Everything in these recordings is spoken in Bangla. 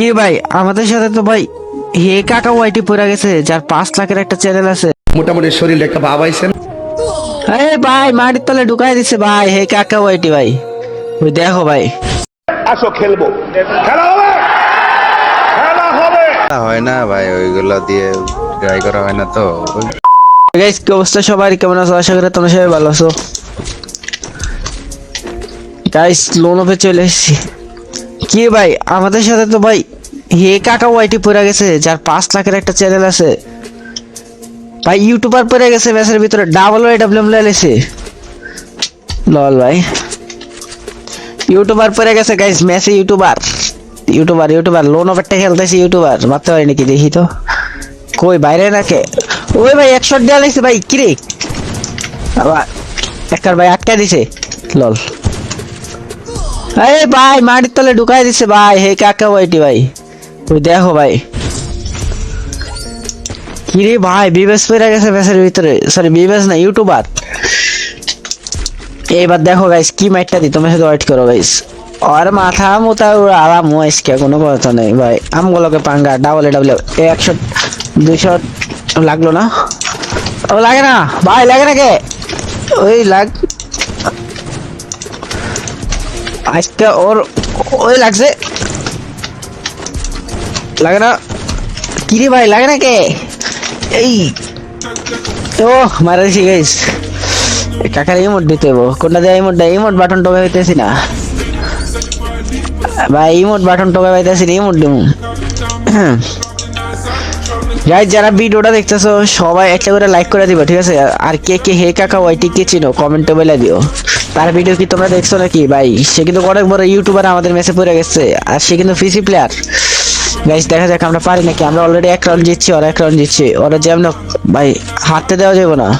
কি ভাই? আমাদের সাথে তো ভাই হে কাকা ওয়াইটি পড়ে গেছে যার পাঁচ লাখের একটা চ্যানেল আছে। মোটামুটি শরীরে একটা ভাব আইছেন এই ভাই মাটির তলে ঢুকাই দিছে ভাই হে কাকা ওয়াইটি ভাই। ওই দেখো ভাই। আসো খেলব। খেলা হবে! খেলা হবে! হয় না ভাই ওইগুলো দিয়ে ট্রাই করা হয় না তো। গাইস কি অবস্থা সবাই কেমন আছো? আশা করি তোমরা সবাই ভালো আছো। গাইস লোন অফে চলে এসেছি। কি ভাই? আমাদের সাথে তো ভাই হে কাকা ওয়াইটি পড়ে গেছে, যার পাঁচ লাখের একটা চ্যানেল আছে। ভাই ইউটিউবার পড়ে গেছে ম্যাচের ভিতরে ডাবল ওয়াই ডাবলিউ লেছে লল ভাই। ইউটিউবার পড়ে গেছে গাইস ম্যাচে ইউটিউবার ইউটিউবার ইউটিউবার লোন অফারটা খেলতেছে ইউটিউবার মারতে পারি নাকি দেখি তো। কই, বাইরে নাকে? ওই ভাই একশো দেওয়া লাগছে ভাই, কিরে? আবার একটার ভাই আটকা দিছে। লল। এই ভাই, মাটির তলে ঢুকাই দিছে ভাই, হে কাকা ওয়াইটি ভাই। ওই দেখো ভাই। কিরে ভাই বিবেশ পেরে গেছে মেসের ভিতরে। সরি বিবেশ না, ইউটিউবার। এইবার দেখো গাইস কি মাইটটা দি তোমরা শুধু ওয়েট করো গাইস আর মাথা মোতা আরাম কে কোনো কথা নেই ভাই। আমগুলোকে পাঙ্গা ডাবল ডাবল একশো দুইশো লাগল না? ও, লাগে না। ভাই, লাগে না কে? ওই লাগ আজকে ওর ওই লাগছে। লাগে না। কিরে ভাই, লাগে না কে? এই। ও মারা দিছি গাইস কাকার ইমোট দিতে হইব। কোনটা দেয় ইমোটটা ইমোট বাটন টোকা হইতেছি না। ভাই ইমোট বাটন টোকা পাইতেছি না ইমোট দিমু। গাইজ যারা ভিডিওটা দেখতেছো, সবাই একটা করে লাইক করে দিবা, ঠিক আছে? আর কে কে, হে কাকা ওয়াইটি কে চিনো কমেন্টে বলে দিও। তার ভিডিও কি তোমরা দেখছ নাকি? ভাই, সে কিন্তু অনেক বড় ইউটিউবার আমাদের মেসে পড়ে গেছে। আর সে কিন্তু পিসি প্লেয়ার গাইজ দেখা যাক আমরা পারি নাকি? আমরা অলরেডি এক রাউন্ড জিতছি, ওরা এক রাউন্ড জিতছি। ওরা যেমন ভাই হাতে দেওয়া যাবে না।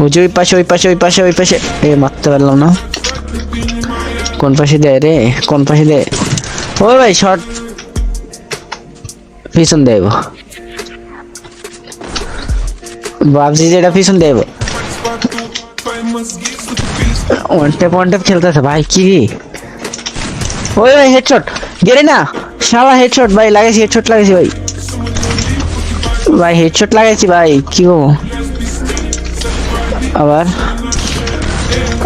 বুঝি ওই পাশে ওই পাশে ওই পাশে ওই পাশে। এ, মারতে পারলাম না। কোন পাশে দেয় রে? কোন পাশে দেয়? ও ভাই শর্ট পিছন দেব। ভাবছি যেটা পিছন দেব। ওয়ান টেপ খেলতেছে, ভাই, কি? ওই ভাই হেডশট গেরে না? শালা হেডশট ভাই, লাগাইছি হেডশট লাগাইছি, ভাই। ভাই হেডশট লাগাইছি, ভাই, কি গো আবার?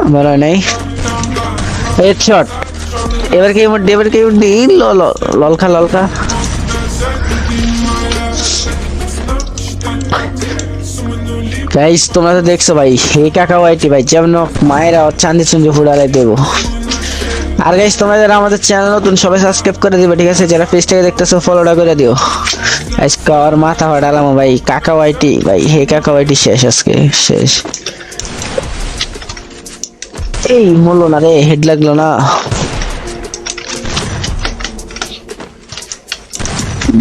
আবার নাই। হেডশট এবার কি এবার কি মোট ললখা ললখা গাইস তোমরা তো দেখছ ভাই হে কাকা ওয়াইটি ভাই, যেমন মায়েরা চান্দি চুঞ্জি ফুড়ালাই দেবো। আর গাইস তোমরা যারা আমাদের চ্যানেল নতুন, সবাই সাবস্ক্রাইব করে দিবে, ঠিক আছে? যারা পেজ থেকে দেখতেছো ফলোটা করে দিও। আজকে আর মাথা ফাটালাম ভাই কাকা ওয়াইটি ভাই হে কাকা ওয়াইটি শেষ আজকে, শেষ। এই মূল্য না রে হেড লাগল না।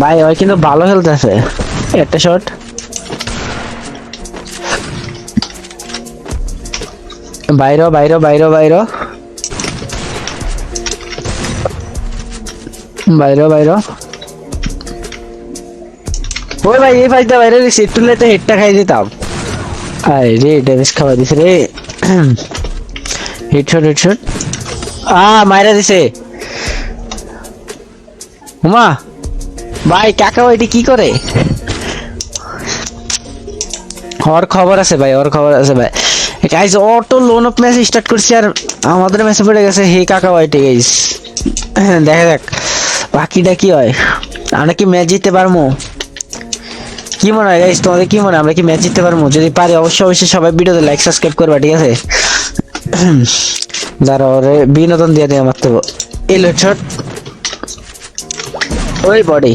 ভাই ওই কিন্তু ভালো খেলতেছে। একটা শট বাইরো বাইরো বাইরো বাইরো। বাইরো বাইরো। ওই ভাই এই ফাইলটা বাইরে দিছি একটু লেটে হেডটা খাই দিতাম। আরে রে ড্যামেজ খাওয়া দিছে রে। Headshot headshot. আ মাইরা দিছে। হুমা ভাই কাকা ওইটি কি করে? ওর খবর আছে ভাই ওর খবর আছে ভাই। গাইজ অটো লোন অফ ম্যাচ স্টার্ট করছি আর আমাদের ম্যাচে পড়ে গেছে। হে কাকা ওয়াইটে গাইজ দেখা যাক। বাকিটা কি হয়? আমরা কি ম্যাচ জিততে পারব? কি মনে হয় গাইজ তোমাদের কি মনে হয়? আমরা কি ম্যাচ জিততে পারব? যদি পারি, অবশ্যই অবশ্যই সবাই ভিডিওতে লাইক সাবস্ক্রাইব করবা, ঠিক আছে? যারা ওরে, বিনোদন দিয়ে দিয়ে মারতে এলো ছোট ওই বডি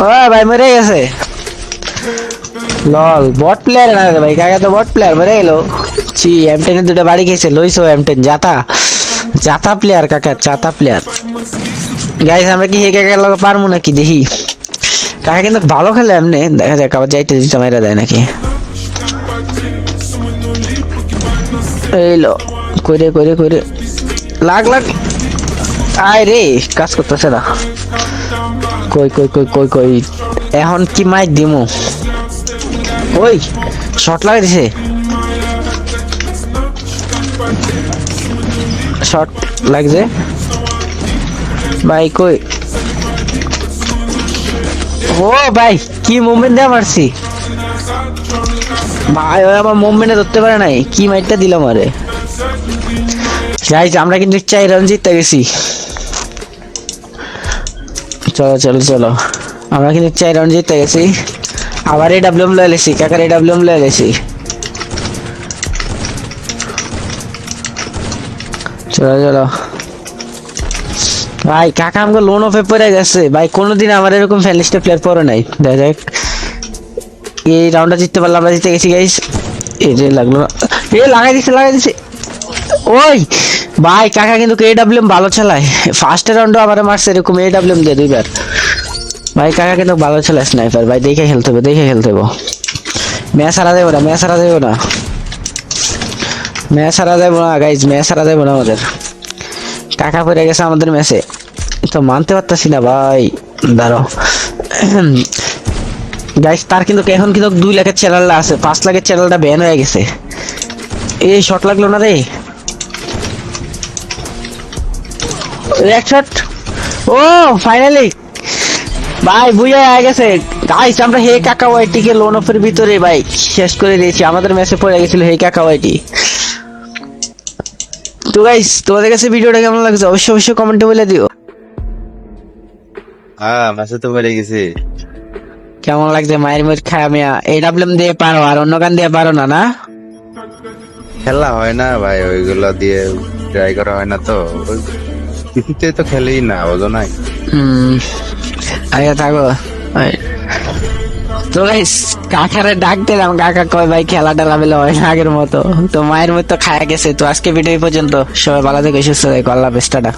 ও, ভাই, মরে গেছে। লল। বট প্লেয়ার না রে ভাই, কাকা তো বট প্লেয়ার মরে গেল। চি এম টেন দুটো বাড়ি গেছে লইছো এম টেন জাতা। জাতা প্লেয়ার কাকা, জাতা প্লেয়ার গাইস আমরা কি হে কাকা লগে পারব নাকি? দেখি। কাকা কিন্তু ভালো খেলে এমনি। দেখা যাক, আবার যাইতে দিতে মেরা দেয় নাকি। এইলো কইরে কইরে কইরে। লাগ লাগ। আয় রে, কাজ করতেছে না। কই কই কই কই কই। এখন কি মাইক দিমু? ওই শর্ট লাগাই দিছে শর্ট লাগছে। ভাই, কই? ও ভাই, কি মুভমেন্ট দিয়ে মারছি? ভাই, ওই আমার মুভমেন্টে ধরতে পারে নাই। কি মাইটটা দিলাম আরে। গাইজ আমরা কিন্তু চাই রান জিততে গেছি। চলো চলো চলো। আমরা কিন্তু চাই রান জিততে গেছি। আবার এই ডাব্লিউএম লয়ে লেছি, কাকার এই ডাব্লিউএম লয়ে লেছি। চলো চলো। ভাই, কাকা আমাকে লোন অফে পড়ে গেছে। ভাই, কোনোদিন আমার এরকম ফ্যালিস্টে প্লেয়ার পরে নাই। দেখা এই রাউন্ডটা জিততে পারলাম আমরা জিতে গেছি গাইস এই যে লাগল। এ, লাগাই দিছে লাগাই দিছে। ওই! ভাই, কাকা কিন্তু এ ডাব্লিউএম ভালো চালায়। ফার্স্ট রাউন্ডও আবার মারছে, এরকম এ ডাব্লিউএম দিয়ে দুইবার। ভাই কাকা কিন্তু ভালো চালায় স্নাইপার ভাই, দেখে খেলতে হবে, দেখে খেলতে হবে। ম্যাচ হারা দেবো না, ম্যাচ হারা দেবো না। ম্যাচ হারা দেবো না গাইজ ম্যাচ হারা দেবো না আমাদের। টাকা পড়ে গেছে আমাদের ম্যাচে। তো মানতে পারতাছি না, ভাই। দাঁড়ো গাইস তার কিন্তু এখন কিন্তু দুই লাখের চ্যানেলটা আছে, পাঁচ লাখের চ্যানেলটা ব্যান হয়ে গেছে। এই শট লাগল না রে? এক শট ও ফাইনালি ভাই বুঝে হয়ে গেছে। গাইস আমরা হে কাকা ওয়াইটিকে লোন অফের ভিতরে ভাই শেষ করে দিয়েছি। আমাদের ম্যাচে পড়ে গেছিল হে কাকা ওয়াইটি তো গাইস তোমাদের কাছে ভিডিওটা কেমন লাগছে? অবশ্যই অবশ্যই কমেন্টে বলে দিও। হ্যাঁ মাসে তো বেড়ে গেছি। কেমন লাগছে? মায়ের মুখ খায় আমি এই ডাবলেম দিয়ে পারো আর অন্য গান দিয়ে পারো না না? খেলা হয় না ভাই ওইগুলো দিয়ে ট্রাই করা হয় না তো। কিছুতে তো খেলেই না বোঝো নাই। আগে থাকো। তো গাইস কাকারে ডাক দিলাম। কাকা কয়, ভাই খেলা টেলা বেলে হয় না আগের মতো। তো মায়ের মতো খায়া গেছে। তো আজকে ভিডিও পর্যন্ত। সবাই ভালো থেকে, সুস্থ থাকো। আল্লাহ বেস্টাটা